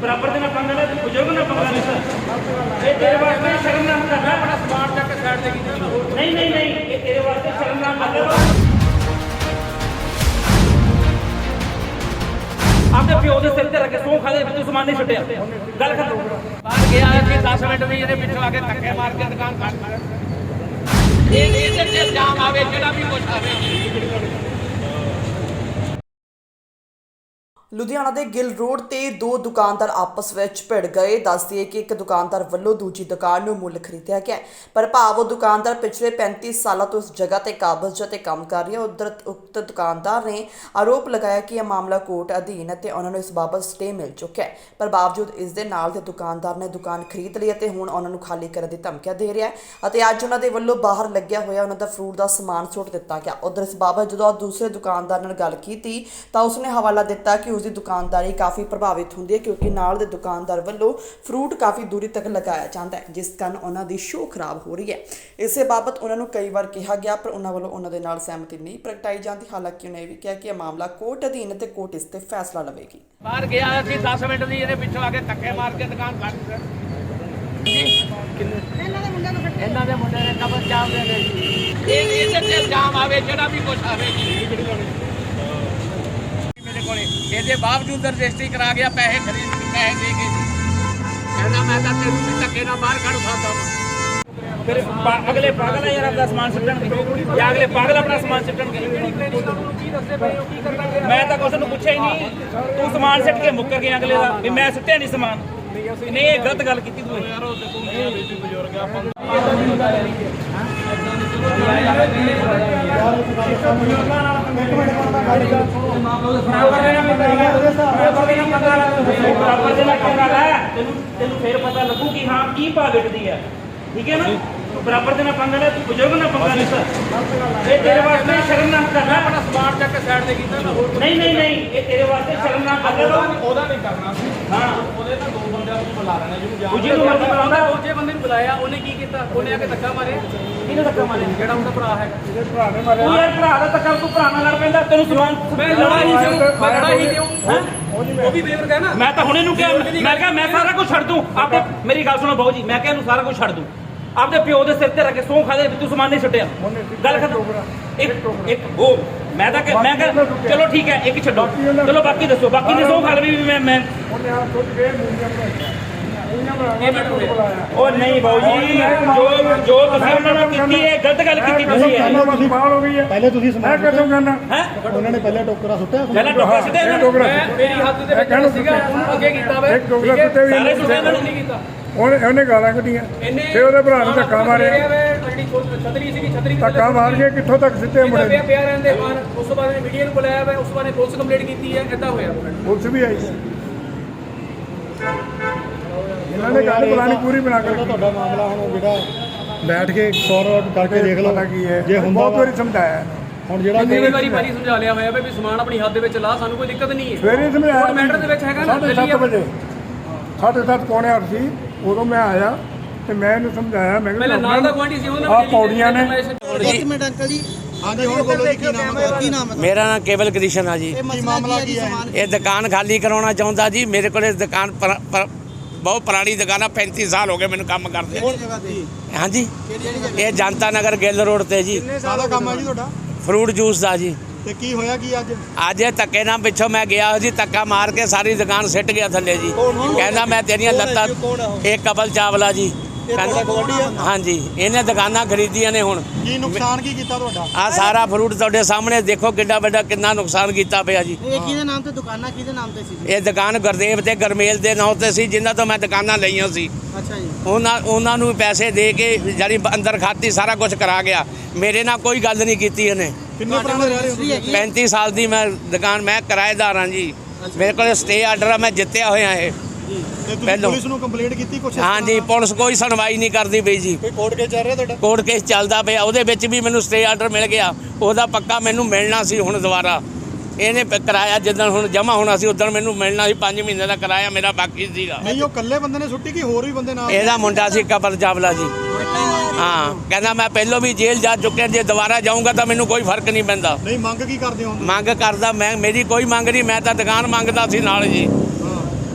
ਬਰਾਬਰ ਦੇ ਨਾਲ ਪੰਗਾ ਲੈ ਤੂੰ ਬਜ਼ੁਰਗ ਨਾਲ ਪੰਗਾ ਲੈ। ਇਹ ਤੇਰੇ ਵਾਸਤੇ ਸ਼ਰਮਨਾਕ ਕਰਨਾ ਆਪਣਾ ਸਮਾਨ ਚੱਕ ਕੇ ਸਾਈਡ ਤੇ ਕੀਤਾ ਨਾ ਹੋਰ ਨਹੀਂ ਨਹੀਂ ਨਹੀਂ। ਇਹ ਤੇਰੇ ਵਾਸਤੇ ਸ਼ਰਮਨਾਕ ਮਤਲਬ ਆਪਦੇ ਪਿਓ ਦੇ ਸਿਰ ਤੇ ਰੱਖ ਕੇ ਸੌਂ ਖਾਦੇ ਵਿੱਚ ਸਮਾਨ ਨਹੀਂ ਛੁੱਟਿਆ ਗੱਲ ਕਰ ਬਾਹਰ ਗਿਆ ਕਿ 10 ਮਿੰਟ ਵੀ ਇਹਦੇ ਪਿੱਛੋਂ ਆ ਕੇ ਧੱਕੇ ਮਾਰ ਕੇ ਦੁਕਾਨ ਕੱਟ ਇਹ ਇਹਦੇ ਤੇ ਜਾਮ ਆਵੇ ਜਿਹੜਾ ਵੀ ਕੁਛ ਆਵੇ। ਲੁਧਿਆਣਾ ਦੇ ਗਿੱਲ ਰੋਡ ਤੇ ਦੋ ਦੁਕਾਨਦਾਰ ਆਪਸ ਵਿੱਚ ਭਿੜ ਗਏ। ਦੱਸਦੀਏ ਕਿ ਇੱਕ ਦੁਕਾਨਦਾਰ ਵੱਲੋਂ ਦੂਜੀ ਦੁਕਾਨ ਨੂੰ ਮੁੱਲ ਖਰੀਦਿਆ ਗਿਆ ਪਰ ਭਾਵ ਉਹ ਦੁਕਾਨਦਾਰ ਪਿਛਲੇ 35 ਸਾਲਾਂ ਤੋਂ ਇਸ ਜਗ੍ਹਾ ਤੇ ਕਾਬਜ਼ ਤੇ ਕੰਮ ਕਰ ਰਿਹਾ ਉਧਰ ਉਕਤ ਦੁਕਾਨਦਾਰ ਨੇ ਆਰੋਪ ਲਗਾਇਆ ਕਿ ਇਹ ਮਾਮਲਾ ਕੋਰਟ ਅਧੀਨ ਹੈ ਤੇ ਉਹਨਾਂ ਨੂੰ ਇਸ ਬਾਬਤ ਸਟੇ ਮਿਲ ਚੁੱਕਿਆ ਹੈ। ਪਰ ਬਾਵਜੂਦ ਇਸ ਦੇ ਨਾਲ ਦੇ ਦੁਕਾਨਦਾਰ ਨੇ ਦੁਕਾਨ ਖਰੀਦ ਲਈ ਅਤੇ ਹੁਣ ਉਹਨਾਂ ਨੂੰ ਖਾਲੀ ਕਰਨ ਦੀ ਧਮਕੀਆਂ ਦੇ ਰਿਹਾ ਹੈ ਅਤੇ ਅੱਜ ਉਹਨਾਂ ਦੇ ਵੱਲੋਂ ਬਾਹਰ ਲੱਗਿਆ ਹੋਇਆ ਉਹਨਾਂ ਦਾ ਫਰੂਟ ਦਾ ਸਮਾਨ ਸੁੱਟ ਦਿੱਤਾ ਗਿਆ। ਉਧਰ ਇਸ ਬਾਬਤ ਜਦੋਂ ਦੂਸਰੇ ਦੁਕਾਨਦਾਰ ਨਾਲ ਗੱਲ ਕੀਤੀ ਤਾਂ ਉਸਨੇ ਹਵਾਲਾ ਦਿੱਤਾ ਕਿ ਉਸ ਦੀ ਦੁਕਾਨਦਾਰੀ ਕਾਫੀ ਪ੍ਰਭਾਵਿਤ ਹੁੰਦੀ ਹੈ ਕਿਉਂਕਿ ਨਾਲ ਦੇ ਦੁਕਾਨਦਾਰ ਵੱਲੋਂ ਫਰੂਟ ਕਾਫੀ ਦੂਰੀ ਤੱਕ ਲਗਾਇਆ ਜਾਂਦਾ ਹੈ ਜਿਸ ਕਾਰਨ ਉਹਨਾਂ ਦੀ ਸ਼ੋਅ ਖਰਾਬ ਹੋ ਰਹੀ ਹੈ। ਇਸੇ ਬਾਬਤ ਉਹਨਾਂ ਨੂੰ ਕਈ ਵਾਰ ਕਿਹਾ ਗਿਆ ਪਰ ਉਹਨਾਂ ਵੱਲੋਂ ਉਹਨਾਂ ਦੇ ਨਾਲ ਸਹਿਮਤੀ ਨਹੀਂ ਪ੍ਰਗਟਾਈ ਜਾਂਦੀ। ਹਾਲਾਂਕਿ ਉਹਨੇ ਵੀ ਕਿਹਾ ਕਿ ਇਹ ਮਾਮਲਾ ਕੋਰਟ ਅਧੀਨ ਤੇ ਕੋਰਟ ਇਸ ਤੇ ਫੈਸਲਾ ਲਵੇਗੀ। ਬਾਹਰ ਗਿਆ ਕਿ 10 ਮਿੰਟ ਵੀ ਇਹਦੇ ਪਿੱਛੋਂ ਆ ਕੇ ਧੱਕੇ ਮਾਰ ਕੇ ਦੁਕਾਨ ਕੱਟ ਇਹਨਾਂ ਦੇ ਮੁੰਡੇ ਨੇ ਕਬਰ ਜਾਮ ਦੇ ਦੇ ਇਹ ਇਹਦੇ ਤੇ ਜਾਮ ਆਵੇ ਜਿਹੜਾ ਵੀ ਕੁਛ ਆਵੇ। ਮੇਰੇ ਕੋਲੇ। ਇਹਦੇ ਬਾਵਜੂਦ ਰਜਿਸਟਰੀ ਕਰਾ ਗਿਆ ਪੈਸੇ ਖਰੀਦ ਪੈਸੇ ਦੇ ਕੇ ਕਹਿੰਦਾ ਮੈਂ ਤਾਂ ਤੈਨੂੰ ਵੀ ਧੱਕੇ ਨਾਲ ਬਾਹਰ ਕੱਢ ਸਕਦਾ ਫਿਰ ਅਗਲੇ ਪਾਗਲ ਆ ਯਾਰ ਆਪਣਾ ਸਮਾਨ ਸਿੱਟਣਗੇ ਜਾਂ ਅਗਲੇ ਪਾਗਲ ਆਪਣਾ ਸਮਾਨ ਸਿੱਟਣਗੇ ਮੈਂ ਤਾਂ ਕੁਛ ਨੂੰ ਪੁੱਛਿਆ ਹੀ ਨਹੀਂ। ਤੂੰ ਸਮਾਨ ਸਿੱਟ ਕੇ ਮੁੱਕਰ ਗਿਆ ਅਗਲੇ ਦਾ। ਵੀ ਮੈਂ ਸਿੱਟਿਆ ਨਹੀਂ ਸਮਾਨ। ਨਹੀਂ ਇਹ ਗਲਤ ਗੱਲ ਕੀਤੀ ਤੂੰ। ਯਾਰ ਬਰਾਬਰ ਦੇ ਨਾਲ ਪੰਗਾ ਲੈ ਤੈਨੂੰ ਤੈਨੂੰ ਫੇਰ ਪਤਾ ਲੱਗੂ ਕਿ ਹਾਂ ਕੀ ਭਾਅ ਵਿਕਦੀ ਹੈ ਠੀਕ ਹੈ ਨਾ? ਬਰਾਬਰ ਦੇ ਨਾਲ ਪੰਗਾ ਲੈ ਤੂੰ ਬਜ਼ੁਰਗ ਨਾਲ ਪੰਗਾ ਲੈ। ਇਹ ਤੇਰੇ ਵਾਸਤੇ ਸ਼ਰਮਨਾਕ ਕਰਨਾ ਆਪਣਾ ਸਮਾਨ ਚੱਕ ਕੇ ਸਾਈਡ ਤੇ ਕੀਤਾ ਨਾ ਹੋਰ ਨਹੀਂ ਨਹੀਂ ਨਹੀਂ। ਇਹ ਤੇਰੇ ਵਾਸਤੇ ਸ਼ਰਮਨਾਕ ਕਰਨਾ। ਉਹਦਾ ਨਹੀਂ ਕਰਨਾ ਸੀ। ਹਾਂ। ਉਹਦੇ ਨਾਲ ਦੋ ਬੰਦਿਆਂ ਨੂੰ ਬੁਲਾ ਲੈਣਾ ਜਿਹਨੂੰ ਦੂਜੀ ਨੂੰ ਮਰਜ਼ੀ ਬੁਲਾਉਂਦਾ ਦੂਜੇ ਬੰਦੇ ਨੂੰ ਬੁਲਾਇਆ ਉਹਨੇ ਕੀ ਕੀਤਾ? ਉਹਨੇ ਆ ਕੇ ਧੱਕਾ ਮਾਰਿਆ? ਕਿਹਨੇ ਧੱਕਾ ਮਾਰਿਆ? ਜਿਹੜਾ ਉਹਦਾ ਭਰਾ ਹੈਗਾ ਤੂੰ ਯਾਰ ਭਰਾ ਦਾ ਧੱਕਾ ਤੂੰ ਭਰਾ ਨਾਲ ਲੜ ਪੈਂਦਾ ਤੈਨੂੰ ਸਮਾਨ ਮੈਂ ਲੜਾ ਹੀ ਕਿਉਂ ਮੈਂ ਲੜਾ ਹੀ ਕਿਉਂ ਹੈਂ? ਉਹ ਵੀ ਬੇਵਰ ਨਾ। ਮੈਂ ਤਾਂ ਹੁਣੇ ਨੂੰ ਕਿਹਾ ਮੈਂ ਕਿਹਾ ਮੈਂ ਸਾਰਾ ਕੁਝ ਛੱਡ ਦੂੰ। ਆਪਦੇ ਮੇਰੀ ਗੱਲ ਸੁਣੋ ਬਾਊ ਜੀ ਮੈਂ ਕਿਹਾ ਇਹਨੂੰ ਸਾਰਾ ਕੁਝ ਛੱਡ ਦੂੰ। ਆਪਦੇ ਪਿਓ ਦੇ ਸਿਰ ਤੇ ਰੱਖ ਕੇ ਸੌਂ ਖਾਦੇ ਵੀ ਤੂੰ ਸਮਾਨ ਨਹੀਂ ਛੱਡਿਆ ਗੱਲ ਖਤਮ। ਇੱਕ ਇੱਕ ਉਹ ਮੈਂ ਤਾਂ ਕਿ- ਮੈਂ ਕਿਹਾ ਚਲੋ ਠੀਕ ਹੈ ਇੱਕ ਛੱਡੋ। ਚਲੋ ਬਾਕੀ ਦੱਸੋ। ਬਾਕੀ ਨੇ ਸੌਂ ਖਾ ਲਵੀ ਵੀ ਮੈਂ ਮੈਂ ਉਹ ਨਹੀਂ ਬਾਊ ਜੀ ਜੋ ਜੋ ਤੁਸੀਂ ਉਹਨਾਂ ਨਾਲ ਕੀਤੀ ਹੈ ਗਲਤ ਗੱਲ ਕੀਤੀ ਤੁਸੀਂ ਹੈ। ਅਸੀਂ ਬਾਹਰ ਹੋ ਗਈ ਹੈ। ਪਹਿਲੇ ਤੁਸੀਂ ਮੈਂ ਕਦੋਂ ਕਰਨਾ ਹੈ? ਉਹਨਾਂ ਨੇ ਪਹਿਲੇ ਟੋਕਰਾ ਸੁੱਟਿਆ ਪਹਿਲਾਂ ਟੋਕਾ ਸਿੱਧੇ ਇਹਨਾਂ ਨੂੰ? ਡੋਗਰਾ ਮੈਂ ਮੇਰੀ ਹੱਦ ਦੇ ਵਿੱਚ ਸੀਗਾ ਉਹਨੂੰ ਅੱਗੇ ਕੀਤਾ ਵੇ। ਸਾਰੇ ਨੂੰ ਨਹੀਂ ਕੀਤਾ। ਉਹਨੇ ਉਹਨੇ ਗਾਲਾਂ ਕੱਢੀਆਂ। ਤੇ ਉਹਦੇ ਭਰਾ ਨੂੰ ਧੱਕਾ ਮਾਰਿਆ। ਜਿਹੜੀ ਛਤਰੀ ਸੀਗੀ ਛਤਰੀ ਵੀ ਧੱਕਾ ਮਾਰ ਕੇ ਕਿੱਥੋਂ ਤੱਕ ਸਿੱਟੇ ਮੁੰਡੇ ਪਿਆ ਨੂੰ। ਪਿਆ ਰਹਿੰਦੇ ਬਾਹਰ ਉਸ ਤੋਂ ਬਾਅਦ ਮੀਡੀਆ ਨੂੰ ਬੁਲਾਇਆ ਵੇ ਉਸ ਤੋਂ ਬਾਅਦ ਨੇ ਪੁਲਿਸ ਕੰਪਲੇਂਟ ਕੀਤੀ ਹੈ ਏਦਾਂ ਹੋਇਆ। ਪੁਲਿਸ ਵੀ ਆਈ। ਇਹਨਾਂ ਨੇ ਗੱਲ ਪੁਰਾਣੀ ਪੂਰੀ ਬਣਾ ਕੇ ਤੁਹਾਡਾ ਮਾਮਲਾ ਹੁਣ ਜਿਹੜਾ ਬੈਠ ਕੇ ਸੌਰਵ ਕਰਕੇ ਦੇਖ ਲਓ। ਕੀ ਹੈ। ਜੇ ਹੁੰਦਾ ਬਹੁਤ ਵਾਰੀ ਸਮਝਾਇਆ। ਹੁਣ ਜਿਹੜਾ ਕਿੰਨੀ ਵਾਰੀ ਭਾਜੀ ਸਮਝਾ ਲਿਆ ਹੋਇਆ ਵੀ ਸਮਾਨ ਆਪਣੀ ਹੱਦ ਦੇ ਵਿੱਚ ਲਾ ਸਾਨੂੰ ਕੋਈ ਦਿੱਕਤ ਨਹੀਂ ਹੈ। ਸਵੇਰੇ ਸਮਝਾਇਆ ਮੈਟਰ ਦੇ ਵਿੱਚ ਹੈਗਾ ਨਾ ਸਾਢੇ ਚੱਲੀ ਸੱਤ ਵਜੇ। ਸਾਢੇ ਸੱਤ ਪੌਣੇ ਅੱਠ ਸੀ। ਉਦੋਂ ਮੈਂ ਆਇਆ ਤੇ ਮੈਂ ਇਹਨੂੰ ਸਮਝਾਇਆ ਮੈਂ ਪਹਿਲਾਂ ਨਾਲ ਦਾ ਕੁਆਂਟੀ ਸੀ ਉਹਨੇ ਆਹ ਪੌੜੀਆਂ ਨੇ। ਇੱਕ ਮਿੰਟ ਅੰਕਲ ਜੀ ਹਾਂਜੀ ਹੁਣ ਬੋਲੋ ਜੀ ਕੀ ਨਾਮ ਹੈ? ਕੀ ਨਾਮ ਹੈ? ਮੇਰਾ ਨਾਮ ਕੇਵਲ ਕ੍ਰਿਸ਼ਨ ਆ ਜੀ। ਇਹ ਮਾਮਲਾ ਕੀ ਹੈ? ਇਹ ਦੁਕਾਨ ਖਾਲੀ ਕਰਾਉਣਾ ਚਾਹੁੰਦਾ ਜੀ। ਮੇਰੇ ਕੋਲ ਇਸ ਦੁਕਾਨ ਬਹੁਤ ਪੁਰਾਣੀ ਦੁਕਾਨ ਆ 35 ਸਾਲ ਹੋ ਗਏ ਮੈਨੂੰ ਕੰਮ ਕਰਦੇ ਕਿਹੜੀ ਜਗ੍ਹਾ ਤੇ? ਹਾਂਜੀ। ਇਹ ਜਨਤਾ ਨਗਰ ਗਿੱਲ ਰੋਡ ਤੇ ਜੀ। ਸਾਦਾ ਕੰਮ ਹੈ ਜੀ ਤੁਹਾਡਾ? ਫਰੂਟ ਜੂਸ ਦਾ ਜੀ। ਤੇ ਕੀ ਹੋਇਆ ਕੀ ਅੱਜ? ਅੱਜ ਇਹ ਧੱਕੇ ਨਾਲ ਪਿੱਛੋਂ ਮੈਂ ਗਿਆ ਜੀ ਧੱਕਾ ਮਾਰ ਕੇ ਸਾਰੀ ਦੁਕਾਨ ਸਿੱਟ ਗਿਆ ਥੱਲੇ ਜੀ। ਕਹਿੰਦਾ ਮੈਂ ਤੇਰੀਆਂ ਲੱਤਾਂ ਇਹ ਕਬਲ ਚਾਵਲਾ ਜੀ? ਹਾਂਜੀ ਇਹਨੇ ਦੁਕਾਨਾਂ ਖਰੀਦੀਆਂ ਨੇ ਹੁਣ। ਕੀ ਨੁਕਸਾਨ ਕੀ ਕੀਤਾ ਤੁਹਾਡਾ? ਆ ਸਾਰਾ ਫਰੂਟ ਤੁਹਾਡੇ ਸਾਹਮਣੇ ਦੇਖੋ ਕਿੱਡਾ ਵੱਡਾ ਕਿੰਨਾ ਨੁਕਸਾਨ ਕੀਤਾ ਪਿਆ ਜੀ। ਇਹ ਕਿਹਦੇ ਨਾਮ ਤੇ ਦੁਕਾਨਾਂ ਕਿਹਦੇ ਨਾਮ ਤੇ ਸੀ ਇਹ ਦੁਕਾਨ ਗੁਰਦੇਵ ਤੇ ਗਰਮੇਲ ਦੇ ਨਾਂ ਤੇ ਸੀ ਜਿਨ੍ਹਾਂ ਤੋਂ ਮੈਂ ਦੁਕਾਨਾਂ ਲਈਆਂ ਸੀ। ਅੱਛਾ ਜੀ। ਉਹਨਾਂ ਉਹਨਾਂ ਨੂੰ ਪੈਸੇ ਦੇ ਕੇ ਜਿਹੜੀ ਅੰਦਰ ਖਾਤੀ ਸਾਰਾ ਕੁਝ ਕਰਾ ਗਿਆ। ਮੇਰੇ ਨਾਲ ਕੋਈ ਗੱਲ ਨਹੀਂ ਕੀਤੀ ਇਹਨੇ। ਕਿੰਨੇ ਪੁਰਾਣੇ ਰਹਿ ਰਹੇ ਹੋ? 35 ਸਾਲ ਦੀ ਮੈਂ ਦੁਕਾਨ ਮੈਂ ਕਿਰਾਏਦਾਰ ਹਾਂ ਜੀ। ਮੇਰੇ ਕੋਲ ਸਟੇ ਆਰਡਰ ਆ ਮੈਂ ਜਿੱਤਿਆ ਹੋਇਆ ਇਹ। ਪਹਿਲੋਂ। ਪੁਲਿਸ ਨੂੰ ਕੰਪਲੇਂਟ ਕੀਤੀ ਕੁਛ ਹਾਂਜੀ ਪੁਲਿਸ ਕੋਈ ਸੁਣਵਾਈ ਨਹੀਂ ਕਰਦੀ ਪਈ ਜੀ। ਕੋਈ ਕੋਰਟ ਕੇਸ ਚੱਲ ਰਿਹਾ ਤੁਹਾਡਾ? ਕੋਰਟ ਕੇਸ ਚੱਲਦਾ ਪਿਆ ਉਹਦੇ ਵਿੱਚ ਵੀ ਮੈਨੂੰ ਸਟੇ ਆਰਡਰ ਮਿਲ ਗਿਆ। ਉਹਦਾ ਪੱਕਾ ਮੈਨੂੰ ਮਿਲਣਾ ਸੀ ਹੁਣ ਦੁਬਾਰਾ। ਇਹਨੇ ਪ- ਕਿਰਾਇਆ ਜਿੱਦਣ ਹੁਣ ਜਮਾ ਹੋਣਾ ਸੀ ਉਦੋਂ ਮੈਨੂੰ ਮਿਲਣਾ ਸੀ 5 ਮਹੀਨੇ ਦਾ ਕਿਰਾਇਆ ਮੇਰਾ ਬਾਕੀ ਸੀਗਾ। ਨਹੀਂ ਉਹ ਇਕੱਲੇ ਬੰਦੇ ਨੇ ਸੁੱਟੀ ਕਿ ਹੋਰ ਵੀ ਬੰਦੇ ਨਾਲ? ਇਹਦਾ ਮੁੰਡਾ ਸੀ ਕਪਲ ਚਾਵਲਾ ਜੀ। ਹਾਂ। ਕਹਿੰਦਾ ਮੈਂ ਪਹਿਲਾਂ ਵੀ ਜੇਲ੍ਹ ਜਾ ਚੁੱਕਿਆ ਜੇ ਦੁਬਾਰਾ ਜਾਊਂਗਾ ਤਾਂ ਮੈਨੂੰ ਕੋਈ ਫ਼ਰਕ ਨਹੀਂ ਪੈਂਦਾ। ਨਹੀਂ ਮੰਗ ਕੀ ਕਰਦੇ ਹੋ? ਮੰਗ ਕਰਦਾ ਮੈਂ ਮੇਰੀ ਕੋਈ ਮੰਗ ਨਹੀਂ ਮੈਂ ਤਾਂ ਦੁਕਾਨ ਮੰਗਦਾ ਸੀ ਨਾਲ ਜੀ।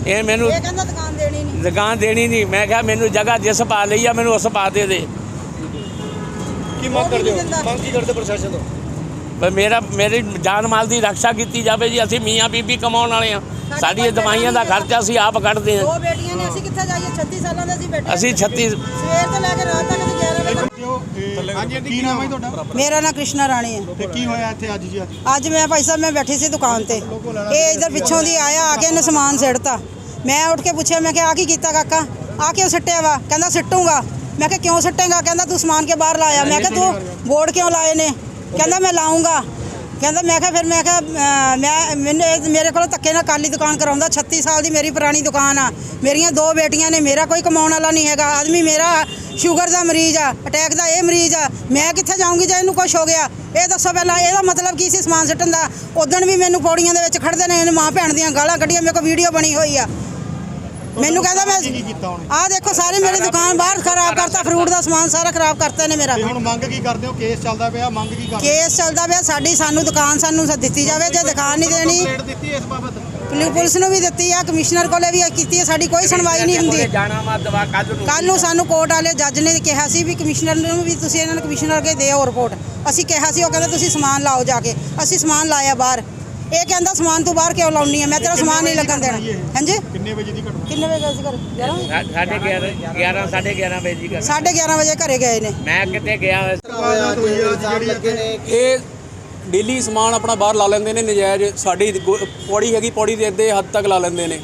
ਇਹ ਮੈਨੂੰ ਇਹ ਕਹਿੰਦਾ ਦੁਕਾਨ ਦੇਣੀ ਨਹੀਂ। ਦੁਕਾਨ ਦੇਣੀ ਨਹੀਂ। ਮੈਂ ਕਿਹਾ ਮੈਨੂੰ ਜਗ੍ਹਾ ਜਿਸ ਪਾ ਲਈ ਆ ਮੈਨੂੰ ਉਸ ਪਾ ਦੇ ਦੇ। ਕੀ ਮੰਗ ਕਰਦੇ ਹੋ? ਮੰਗ ਕੀ ਕਰਦੇ ਪ੍ਰਸ਼ਾਸਨ ਤੋਂ? ਪਰ ਮੇਰਾ ਮੇਰੀ ਜਾਨ ਮਾਲ ਦੀ ਰੱਖਿਆ ਕੀਤੀ ਜਾਵੇ ਜੀ। ਅਸੀਂ ਮੀਆਂ ਬੀਬੀ ਕਮਾਉਣ ਵਾਲੇ ਆ। ਸਾਡੀਆਂ ਦਵਾਈਆਂ ਦਾ ਖਰਚਾ ਅਸੀਂ ਆਪ ਕੱਢਦੇ ਦੋ ਆ ਬੇਟੀਆਂ ਨੇ ਅਸੀਂ ਕਿੱਥੇ ਜਾਈਏ? 36 ਸਾਲਾਂ ਦੇ ਅਸੀਂ ਬੈਠੇ ਅਸੀਂ 36 ਸਵੇਰ ਤੋਂ ਲੈ ਕੇ ਰਾਤ ਤੱਕ ਅਸੀਂ 11 ਵਜੇ ਹਾਂਜੀ ਕੀ ਨਾਮ ਹੈ ਤੁਹਾਡਾ? ਮੇਰਾ ਨਾਂ ਕ੍ਰਿਸ਼ਨਾ ਰਾਣੀ ਹੈ। ਤੇ ਕੀ ਹੋਇਆ ਇੱਥੇ ਅੱਜ ਜੀ ਅੱਜ? ਅੱਜ ਮੈਂ ਭਾਈ ਸਾਹਿਬ ਮੈਂ ਬੈਠੀ ਸੀ ਦੁਕਾਨ ਤੇ। ਇਹ ਇਧਰ ਪਿੱਛੋਂ ਦੀ ਆਇਆ ਆ ਕੇ ਇਹਨੇ ਸਮਾਨ ਸਿੱਟਤਾ ਮੈਂ ਉੱਠ ਕੇ ਪੁੱਛਿਆ ਮੈਂ ਕਿਹਾ ਆ ਕੀ ਕੀਤਾ ਕਾਕਾ? ਆ ਕਿਉਂ ਸਿੱਟਿਆ ਵਾ? ਕਹਿੰਦਾ ਸਿੱਟੂਗਾ। ਮੈਂ ਕਿਹਾ ਕਿਉਂ ਸਿੱਟੇਗਾ? ਕਹਿੰਦਾ ਤੂੰ ਸਮਾਨ ਕੇ ਬਾਹਰ ਲਾਇਆ? ਮੈਂ ਕਿਹਾ ਤੂੰ ਬੋਰਡ ਕਿਉਂ ਲਾਏ ਨੇ? ਕਹਿੰਦਾ ਮੈਂ ਲਾਉਂਗਾ ਕਹਿੰਦਾ ਮੈਂ ਕਿਹਾ ਫਿਰ ਮੈਂ ਕਿਹਾ ਮੈਂ ਮੈਨੂੰ ਮੇਰੇ ਕੋਲ ਧੱਕੇ ਨਾਲ ਕਾਲੀ ਦੁਕਾਨ ਕਰਾਉਂਦਾ। 36 ਸਾਲ ਦੀ ਮੇਰੀ ਪੁਰਾਣੀ ਦੁਕਾਨ ਆ। ਮੇਰੀਆਂ ਦੋ ਬੇਟੀਆਂ ਨੇ ਮੇਰਾ ਕੋਈ ਕਮਾਉਣ ਵਾਲਾ ਨਹੀਂ ਹੈਗਾ। ਆਦਮੀ ਮੇਰਾ ਸ਼ੂਗਰ ਦਾ ਮਰੀਜ਼ ਆ ਅਟੈਕ ਦਾ ਇਹ ਮਰੀਜ਼ ਆ ਮੈਂ ਕਿੱਥੇ ਜਾਊਂਗੀ ਜੇ ਇਹਨੂੰ ਕੁਝ ਹੋ ਗਿਆ? ਇਹ ਦੱਸੋ ਪਹਿਲਾਂ ਇਹਦਾ ਮਤਲਬ ਕੀ ਸੀ ਸਮਾਨ ਸਿੱਟਣ ਦਾ? ਉਦੋਂ ਵੀ ਮੈਨੂੰ ਪੌੜੀਆਂ ਦੇ ਵਿੱਚ ਖੜਦੇ ਨੇ ਇਹਨੇ ਮਾਂ ਭੈਣ ਦੀਆਂ ਗਾਲਾਂ ਕੱਢੀਆਂ ਮੇਰੇ ਕੋਲ ਵੀਡੀਓ ਬਣੀ ਹੋਈ ਆ। ਮੈਨੂੰ ਕਹਿੰਦਾ ਮੈਂ ਆਹ ਦੇਖੋ ਸਾਰੀ ਮੇਰੀ ਦੁਕਾਨ ਬਾਹਰ ਖਰਾਬ ਕਰਤਾ ਫਰੂਟ ਦਾ ਸਮਾਨ ਸਾਰਾ ਖਰਾਬ ਕਰਤਾ ਨੇ ਮੇਰਾ। ਹੁਣ ਮੰਗ ਕੀ ਕਰਦੇ ਹੋ? ਕੇਸ ਚੱਲਦਾ ਪਿਆ ਮੰਗ ਕੀ ਕਰਦੇ ਕੇਸ ਚੱਲਦਾ ਪਿਆ ਸਾਡੀ ਸਾਨੂੰ ਦੁਕਾਨ ਸਾਨੂੰ ਦਿੱਤੀ ਜਾਵੇ ਜੇ ਦੁਕਾਨ ਨਹੀਂ ਦੇਣੀ ਦਿੱਤੀ ਇਸ ਬਾਬਤ? ਪੁਲਿ- ਪੁਲਿਸ ਨੂੰ ਵੀ ਦਿੱਤੀ ਆ ਕਮਿਸ਼ਨਰ ਕੋਲੇ ਵੀ ਕੀਤੀ ਹੈ ਸਾਡੀ ਕੋਈ ਸੁਣਵਾਈ ਨਹੀਂ ਹੁੰਦੀ। ਜਾਣਾ ਮਾ ਦਵਾ ਕੱਲ ਨੂੰ। ਕੱਲ ਨੂੰ ਸਾਨੂੰ ਕੋਰਟ ਵਾਲੇ ਜੱਜ ਨੇ ਕਿਹਾ ਸੀ ਵੀ ਕਮਿਸ਼ਨਰ ਨੂੰ ਵੀ ਤੁਸੀਂ ਇਹਨਾਂ ਨੂੰ ਕਮਿਸ਼ਨਰ ਅੱਗੇ ਦਿਓ ਰਿਪੋਰਟ। ਅਸੀਂ ਕਿਹਾ ਸੀ ਉਹ ਕਹਿੰਦਾ ਤੁਸੀਂ ਸਮਾਨ ਲਾਓ ਜਾ ਕੇ। ਅਸੀਂ ਸਮਾਨ ਲਾਇਆ ਬਾਹਰ। ਇਹ ਕਹਿੰਦਾ ਸਮਾਨ ਤੂੰ ਬਾਹਰ ਕਿਉਂ ਲਾਉਣੀ ਹੈ ਮੈਂ ਤੇਰਾ ਸਮਾਨ ਨਹੀਂ ਲੱਗਣ ਦੇਣਾ। ਹਾਂਜੀ? ਕਿੰਨੇ ਵਜੇ ਦੀ ਘਟਨਾ? ਕਿੰਨੇ ਵਜੇ ਗਏ ਸੀ ਘਰ 11 ਸਾਢੇ 11 11 ਸਾਢੇ 11 ਵਜੇ ਦੀ ਗੱਲ 11:30 ਵਜੇ ਘਰੇ ਗਏ ਨੇ। ਮੈਂ ਕਿਤੇ ਗਿਆ? ਆ ਇੱਥੇ ਇਹ ਡੇਲੀ ਸਮਾਨ ਆਪਣਾ ਬਾਹਰ ਲਾ ਲੈਂਦੇ ਨੇ ਨਜਾਇਜ਼ ਸਾਡੀ ਗੋ- ਪੌੜੀ ਹੈਗੀ ਪੌੜੀ ਦੇ ਅੱਧੇ ਹੱਦ ਤੱਕ ਲਾ ਲੈਂਦੇ ਨੇ।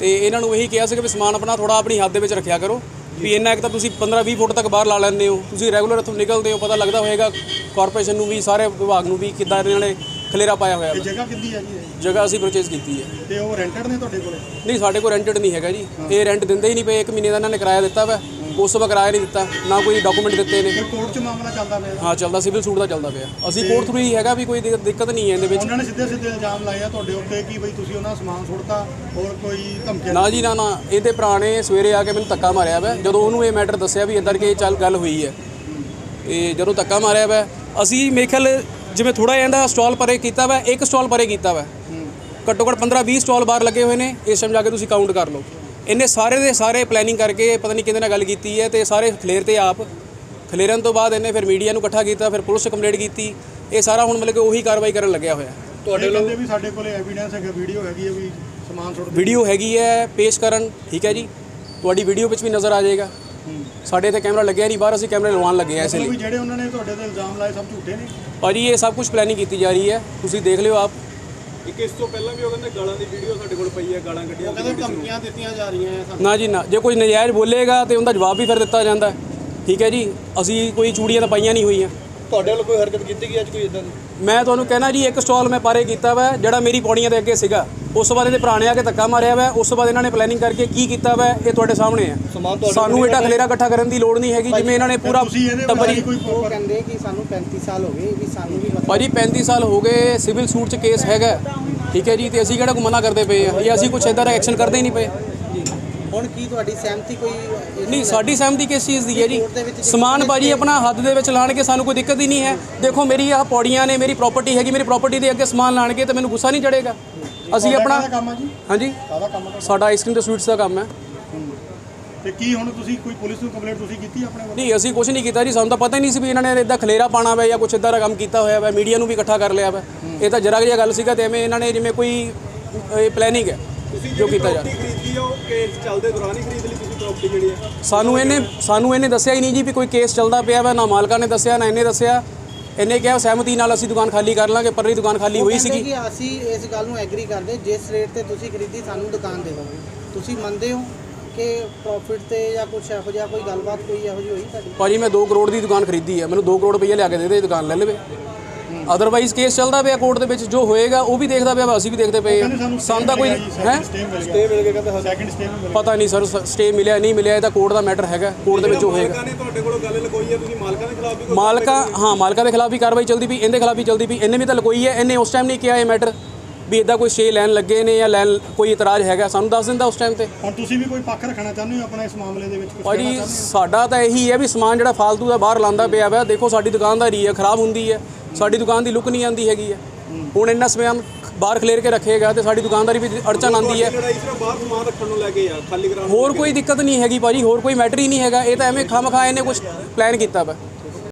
ਤੇ ਇਹਨਾਂ ਨੂੰ ਇਹੀ ਕਿਹਾ ਸੀ ਕਿ ਵੀ ਸਮਾਨ ਆਪਣਾ ਥੋੜਾ ਆਪਣੀ ਹੱਦ ਦੇ ਵਿੱਚ ਰੱਖਿਆ ਕਰੋ। ਵੀ ਇੰਨਾ ਇੱਕ ਤਾਂ ਤੁਸੀਂ 15 20 ਫੁੱਟ ਤੱਕ ਬਾਹਰ ਲਾ ਲੈਂਦੇ ਹੋ। ਤੁਸੀਂ ਰੈਗੂਲਰ ਇੱਥੋਂ ਨਿਕਲਦੇ ਹੋ ਪਤਾ ਲੱਗਦਾ ਹੋਏਗਾ ਕਾਰਪੋਰੇਸ਼ਨ ਨੂੰ ਵੀ ਸਾਰੇ ਵਿਭਾਗ ਨੂੰ ਵੀ ਕਿੱਦਾਂ ਇਹਨਾਂ ਨੇ ਖਲੇਰਾ ਪਾਇਆ ਹੋਇਆ ਇਹ ਵਾ। ਜਗ੍ਹਾ ਕਿੰਦੀ ਹੈ? ਜੀ ਇਹ? ਜਗ੍ਹਾ ਅਸੀਂ ਪਰਚੇਜ਼ ਕੀਤੀ ਹੈ। ਤੇ ਉਹ ਰੈਂਟਡ ਨੇ ਤੁਹਾਡੇ ਕੋਲੇ? ਨਹੀਂ ਸਾਡੇ ਕੋਲ ਰੈਂਟਡ ਨਹੀਂ ਹੈਗਾ ਜੀ। ਇਹ ਰੈਂਟ ਦਿੰਦੇ ਹੀ ਨਹੀਂ ਪਏ ਇੱਕ ਮਹੀਨੇ ਦਾ ਇਹਨਾਂ ਨੇ ਕਿਰਾਇਆ ਦਿੱਤਾ ਵਾ। ਉਸ ਤੋਂ ਬਾਅਦ ਕਿਰਾਇਆ ਨਹੀਂ ਦਿੱਤਾ ਨਾ ਕੋਈ ਡਾਕੂਮੈਂਟ ਦਿੱਤੇ ਨੇ। ਫਿਰ ਕੋਰਟ 'ਚ ਮਾਮਲਾ ਚੱਲਦਾ ਪਿਆ? ਹਾਂ ਚੱਲਦਾ ਸਿਵਲ ਸੂਟ ਦਾ ਚੱਲਦਾ ਪਿਆ। ਅਸੀਂ ਕੋਰਟ ਥਰੂ ਹੀ ਹੈਗਾ ਵੀ ਕੋਈ ਦਿੱਕ- ਦਿੱਕਤ ਨਹੀਂ ਹੈ ਇਹਦੇ ਵਿੱਚ। ਉਹਨਾਂ ਨੇ ਸਿੱਧੇ ਸਿੱਧੇ ਇਲਜ਼ਾਮ ਲਾਏ ਆ ਤੁਹਾਡੇ ਉੱਤੇ ਕਿ ਬਈ ਤੁਸੀਂ ਉਹਨਾਂ ਦਾ ਸਮਾਨ ਸੁੱਟਤਾ ਹੋਰ ਕੋਈ ਧਮਕੀ ਨਾ ਜੀ ਨਾ ਨਾ। ਇਹਦੇ ਭਰਾ ਨੇ ਸਵੇਰੇ ਆ ਕੇ ਮੈਨੂੰ ਧੱਕਾ ਮਾਰਿਆ ਵਾ। ਜਦੋਂ ਉਹਨੂੰ ਇਹ ਮੈਟਰ ਦੱਸਿਆ ਵੀ ਇਦਾਂ ਕਿ ਇਹ ਚੱਲ ਗੱਲ ਹੋਈ ਹੈ। ਤੇ ਜਦੋਂ ਧੱਕਾ ਮਾਰਿਆ ਵਾ ਅਸੀਂ ਮੇਰੇ ਖਿਆਲ ਜਿਵੇਂ ਥੋੜਾ ਜਿਹਾ ਸਟਾਲ ਪਰੇ ਕੀਤਾ ਵਾ ਇੱਕ ਸਟਾਲ ਪਰੇ ਕੀਤਾ ਵਾ। ਘੱਟੋ ਘੱਟ 15 20 ਸਟਾਲ ਬਾਹਰ ਲੱਗੇ ਹੋਏ ਨੇ। ਇਸ ਟਾਈਮ ਜਾ ਕੇ ਤੁਸੀਂ ਕਾਊਂਟ ਕਰ ਲਓ। ਇਹਨੇ ਸਾਰੇ ਦੇ ਸਾਰੇ ਪਲੈਨਿੰਗ ਕਰਕੇ ਪਤਾ ਨਹੀਂ ਕਿਹਦੇ ਨਾਲ ਗੱਲ ਕੀਤੀ ਹੈ ਤੇ ਸਾਰੇ ਖਲੇਰ ਤੇ ਆਪ ਖਲੇਰਨ ਤੋਂ ਬਾਅਦ ਇਹਨੇ ਫਿਰ ਮੀਡੀਆ ਨੂੰ ਇਕੱਠਾ ਕੀਤਾ ਫਿਰ ਪੁਲਿਸ ਕੰਪਲੇਂਟ ਕੀਤੀ। ਇਹ ਸਾਰਾ ਹੁਣ ਮਤਲਬ ਕਿ ਉਹੀ ਕਾਰਵਾਈ ਕਰਨ ਲੱਗਿਆ ਹੋਇਆ। ਤੁਹਾਡੇ ਕਹਿੰਦੇ ਵੀ ਸਾਡੇ ਕੋਲੇ ਐਵੀਡੈਂਸ ਹੈਗਾ ਵੀਡੀਓ ਹੈਗੀ ਹੈ ਵੀ ਸਮਾਨ ਸੁੱਟਦੇ ਵੀਡੀਓ ਹੈਗੀ ਹੈ ਪੇਸ਼ ਕਰਨ ਠੀਕ ਹੈ ਜੀ। ਤੁਹਾਡੀ ਵੀਡੀਓ ਵਿੱਚ ਵੀ ਨਜ਼ਰ ਆ ਜਾਏਗਾ। ਸਾਡੇ ਇੱਥੇ ਕੈਮਰਾ ਲੱਗਿਆ ਨਹੀਂ ਬਾਹਰ ਅਸੀਂ ਕੈਮਰੇ ਲਵਾਉਣ ਲੱਗੇ ਆ ਇਸ ਲਈ। ਜਿਹੜੇ ਉਹਨਾਂ ਨੇ ਤੁਹਾਡੇ ਤੇ ਇਲਜ਼ਾਮ ਲਾਏ ਸਭ ਝੂਠੇ ਨੇ? ਭਾਜੀ ਇਹ ਸਭ ਕੁਝ ਪਲੈਨਿੰਗ ਕੀਤੀ ਜਾ ਰਹੀ ਹੈ। ਤੁਸੀਂ ਦੇਖ ਲਿਓ ਆਪ। ਉਹ ਕਹਿੰਦੇ ਧਮਕੀਆਂ ਦਿੱਤੀਆਂ ਜਾ ਰਹੀਆਂ ਆ ਨਾ ਜੀ ਨਾ। ਜੇ ਕੋਈ ਨਜਾਇਜ਼ ਬੋਲੇਗਾ ਤੇ ਉਹਦਾ ਜਵਾਬ ਵੀ ਫਿਰ ਦਿੱਤਾ ਜਾਂਦਾ। ਠੀਕ ਹੈ ਜੀ? ਅਸੀਂ ਕੋਈ ਚੂੜੀਆਂ ਤਾਂ ਪਾਈਆਂ ਨਹੀਂ ਹੋਈਆਂ। ਤੁਹਾਡੇ ਵੱਲੋਂ ਕੋਈ ਹਰਕਤ ਕੀਤੀ ਗਈ ਅੱਜ ਕੋਈ ਇਦਾਂ ਦੀ? ਮੈਂ ਤੁਹਾਨੂੰ ਕਹਿਣਾ ਜੀ ਇੱਕ ਸਟਾਲ ਮੈਂ ਪਾਰੇ ਕੀਤਾ ਵਾ ਜਿਹੜਾ ਮੇਰੀ ਪੌੜੀਆਂ ਦੇ ਅੱਗੇ ਸੀਗਾ। ਉਸ ਤੋਂ ਬਾਅਦ ਇਹਦੇ ਨੇ ਆ ਕੇ ਧੱਕਾ ਮਾਰਿਆ ਵਾ ਉਸ ਤੋਂ ਬਾਅਦ ਇਹਨਾਂ ਨੇ ਪਲੈਨਿੰਗ ਕਰਕੇ ਕੀ ਕੀਤਾ ਵਾ ਇਹ ਤੁਹਾਡੇ ਸਾਹਮਣੇ ਤੁਹਾਡੇ ਸਾਨੂੰ ਇਹਦਾ ਖਲੇਰਾ ਇਕੱਠਾ ਕਰਨ ਦੀ ਲੋੜ ਨਹੀਂ ਹੈਗੀ ਜਿਵੇਂ ਇਹਨਾਂ ਨੇ ਪੂਰਾ ਟੱਬਰ ਉਹ ਕਹਿੰਦੇ ਕਿ ਸਾਨੂੰ 35 ਸਾਲ ਹੋ ਗਏ ਵੀ ਸਾਨੂੰ ਵੀ ਭਾਜੀ 35 ਸਾਲ ਹੋ ਗਏ ਸਿਵਲ ਸੂਟ 'ਚ ਕੇਸ ਹੈਗਾ। ਠੀਕ ਹੈ ਜੀ ਤੇ ਅਸੀਂ ਕਿਹੜਾ ਕੋ ਮਨਾ ਕਰਦੇ ਪਏ ਆ? ਜਾਂ ਅਸੀਂ ਕੁਛ ਇਦਾਂ ਦਾ ਐਕਸ਼ਨ ਕਰਦੇ ਹੀ ਨਹੀਂ ਪਏ। ਹੁਣ ਕੀ ਤੁਹਾਡੀ ਸਹਿਮਤੀ ਕੋਈ ਨਹੀਂ ਸਾਡੀ ਸਹਿਮਤੀ ਕਿਸ ਚੀਜ਼ ਦੀ ਹੈ ਜੀ? ਸਮਾਨ ਭਾਜੀ ਆਪਣਾ ਹੱਦ ਦੇ ਵਿੱਚ ਲਾਣਗੇ ਸਾਨੂੰ ਕੋਈ ਦਿੱਕਤ ਹੀ ਨਹੀਂ ਹੈ। ਦੇਖੋ ਮੇਰੀ ਆਹ ਪੌੜੀਆਂ ਨੇ ਮੇਰੀ ਪ੍ਰਾਪਰਟੀ ਹੈਗੀ ਮੇਰੀ ਪ੍ਰਾਪਰਟੀ ਦੇ ਅੱਗੇ ਸਮਾਨ ਲਾਣਗੇ ਤੇ ਮੈਨੂੰ ਗੁੱਸਾ ਨਹੀਂ ਚੜੇਗਾ ਅਸੀਂ ਆਪਣਾ ਕੰਮ ਆ ਜੀ? ਹਾਂਜੀ। ਕਾਹਦਾ ਕੰਮ ਆ ਸਾਡਾ ਆਈਸਕ੍ਰੀਮ ਤੇ ਸਵੀਟਸ ਦਾ ਕੰਮ ਹੈ। ਤੇ ਕੀ ਹੁਣ ਤੁਸੀਂ ਕੋਈ ਪੁਲਿਸ ਨੂੰ ਕੰਪਲੇਂਟ ਤੁਸੀਂ ਕੀਤੀ ਆਪਣੇ ਵੱਲੋਂ? ਨਹੀਂ ਅਸੀਂ ਕੁਝ ਨਹੀਂ ਕੀਤਾ ਜੀ। ਸਾਨੂੰ ਤਾਂ ਪਤਾ ਹੀ ਨਹੀਂ ਸੀ ਵੀ ਇਹਨਾਂ ਨੇ ਇਦਾਂ ਖਲੇਰਾ ਪਾਣਾ ਵਾ ਜਾਂ ਕੁਝ ਇਦਾਂ ਦਾ ਕੰਮ ਕੀਤਾ ਹੋਇਆ ਵਾ। ਮੀਡੀਆ ਨੂੰ ਵੀ ਇਕੱਠਾ ਕਰ ਲਿਆ ਵਾ। ਇਹ ਤਾਂ ਜਰਾ ਜਿਹਾ ਗੱਲ ਸੀਗਾ ਤੇ ਐਵੇਂ ਇਹਨਾਂ ਨੇ ਜਿਵੇਂ ਕੋਈ ਇਹ ਪਲੈਨਿੰਗ ਹੈ ਜੋ ਕੀਤਾ ਜਾ ਰਿਹਾ। ਖਰੀਦੀ ਉਹ ਕੇਸ ਚੱਲਦੇ ਦੌਰਾਨ ਹੀ ਖਰੀਦ ਲਈ ਤੁਸੀਂ ਪ੍ਰਾਪਰਟੀ ਜਿਹੜੀ ਹੈ? ਸਾਨੂੰ ਇਹਨੇ ਸਾਨੂੰ ਇਹਨੇ ਦੱਸਿਆ ਹੀ ਨਹੀਂ ਜੀ ਵੀ ਕੋਈ ਕੇਸ ਚੱਲਦਾ ਪਿਆ ਵਾ। ਨਾ ਮਾਲਕਾਂ ਨੇ ਦੱਸਿਆ ਨਾ ਇਹਨੇ ਦੱਸਿਆ। ਇਹਨੇ ਕਿਹਾ ਸਹਿਮਤੀ ਨਾਲ ਅਸੀਂ ਦੁਕਾਨ ਖਾਲੀ ਕਰ ਲਾਂਗੇ ਪਰ ਇਹ ਦੁਕਾਨ ਖਾਲੀ ਹੋਈ ਸੀਗੀ। ਕਿ ਅਸੀਂ ਇਸ ਗੱਲ ਨੂੰ ਐਗਰੀ ਕਰਦੇ ਜਿਸ ਰੇਟ ਤੇ ਤੁਸੀਂ ਖਰੀਦੀ ਸਾਨੂੰ ਦੁਕਾਨ ਦੇ ਦਿਓ। ਤੁਸੀਂ ਮੰਨਦੇ ਹੋ ਕਿ ਪ੍ਰੋਫਿਟ ਤੇ ਜਾਂ ਕੁਝ ਇਹੋ ਜਿਹਾ ਕੋਈ ਗੱਲਬਾਤ ਕੋਈ ਇਹੋ ਜਿਹੀ ਹੋਈ ਤੁਹਾਡੀ? ਭਾਜੀ ਮੈਂ 2 ਕਰੋੜ ਦੀ ਦੁਕਾਨ ਖਰੀਦੀ ਹੈ। ਮੈਨੂੰ 2 ਕਰੋੜ ਰੁਪਏ ਲਿਆ ਕੇ ਦੇ ਦੇ ਦੁਕਾਨ ਲੈ ਲਵੇ। ਅਦਰਵਾਈਜ਼ ਕੇਸ ਚੱਲਦਾ ਪਿਆ ਕੋਰਟ ਦੇ ਵਿੱਚ ਜੋ ਹੋਏਗਾ ਉਹ ਵੀ ਦੇਖਦਾ ਪਿਆ ਵਾ, ਅਸੀਂ ਵੀ ਦੇਖਦੇ ਪਏ ਹਾਂ। ਸਾਨੂੰ ਤਾਂ ਕੋਈ ਹੈ? ਸਟੇ ਮਿਲ ਗਿਆ ਸਟੇ ਮਿਲ ਗਿਆ ਕਹਿੰਦਾ ਸੈਕਿੰਡ ਸਟੇ ਮਿਲ ਪਤਾ ਨਹੀਂ ਸਰ ਸਟੇ ਮਿਲਿਆ ਨਹੀਂ ਮਿਲਿਆ ਇਹ ਤਾਂ ਕੋਰਟ ਦਾ ਮੈਟਰ ਹੈਗਾ। ਕੋਰਟ ਦੇ ਵਿੱਚ ਜੋ ਹੋਏਗਾ। ਨੇ ਤੁਹਾਡੇ ਕੋਲੋਂ ਗੱਲ ਲਗੋਈ ਹੈ ਤੁਸੀਂ ਮਾਲਕਾਂ ਦੇ ਖਿਲਾਫ ਵੀ ਮਾਲਕਾਂ ਹਾਂ ਮਾਲਕਾਂ ਦੇ ਖਿਲਾਫ ਵੀ ਕਾਰਵਾਈ ਚੱਲਦੀ ਪਈ ਇਹਦੇ ਖਿਲਾਫ ਵੀ ਚੱਲਦੀ ਪਈ ਇਹਨੇ ਵੀ ਤਾਂ ਲਕੋਈ ਹੈ ਇਹਨੇ ਉਸ ਟਾਈਮ ਨਹੀਂ ਕਿਹਾ ਇਹ ਮੈਟਰ ਵੀ ਇਦਾਂ ਕੋਈ ਸਟੇ ਲੈਣ ਲੱਗੇ ਨੇ ਜਾਂ ਲੈਣ ਕੋਈ ਇਤਰਾਜ਼ ਹੈਗਾ ਸਾਨੂੰ ਦੱਸ ਦਿੰਦਾ ਉਸ ਟਾਈਮ ਤੇ। ਹੁਣ ਤੁਸੀਂ ਵੀ ਕੋਈ ਪੱਖ ਰੱਖਣਾ ਚਾਹੁੰਦੇ ਹੋ ਆਪਣਾ ਇਸ ਮਾਮਲੇ ਦੇ ਵਿੱਚ ਕੁਝ ਕਹਿਣਾ ਭਾਜੀ ਸਾਡਾ ਤਾਂ ਇਹੀ ਹੈ ਵੀ ਸਮਾਨ ਜਿਹੜਾ ਫਾਲਤੂ ਦਾ ਬਾਹਰ ਲਾਂਦਾ ਪਿਆ ਵਾ ਦੇਖੋ ਸਾਡੀ ਦੁਕਾਨਦਾਰੀ ਹੈ ਖਰਾਬ ਹੁੰਦੀ ਹੈ। ਸਾਡੀ ਦੁਕਾਨ ਦੀ ਲੁੱਕ ਨਹੀਂ ਆਉਂਦੀ ਹੈਗੀ ਹੈ। ਹੁਣ ਇੰਨਾ ਸਮਾਨ ਬਾਹਰ ਖਲੇਰ ਕੇ ਰੱਖੇਗਾ ਤੇ ਸਾਡੀ ਦੁਕਾਨਦਾਰੀ ਵੀ ਅੜਚਨ ਆਉਂਦੀ ਹੈ। ਲੜਾਈ ਸਿਰਫ ਬਾਹਰ ਸਮਾਨ ਰੱਖਣ ਨੂੰ ਲੈ ਕੇ ਆ ਖਾਲੀ ਕਰਾਉਣ ਨੂੰ ਹੋਰ। ਕੋਈ ਦਿੱਕਤ ਨਹੀਂ ਹੈਗੀ ਭਾਜੀ ਹੋਰ ਕੋਈ ਮੈਟਰ ਹੀ ਨਹੀਂ ਹੈਗਾ। ਇਹ ਤਾਂ ਐਵੇਂ ਖਾਮ ਖਾ ਇਹਨੇ ਕੁਝ ਪਲਾਨ ਕੀਤਾ ਵਾ।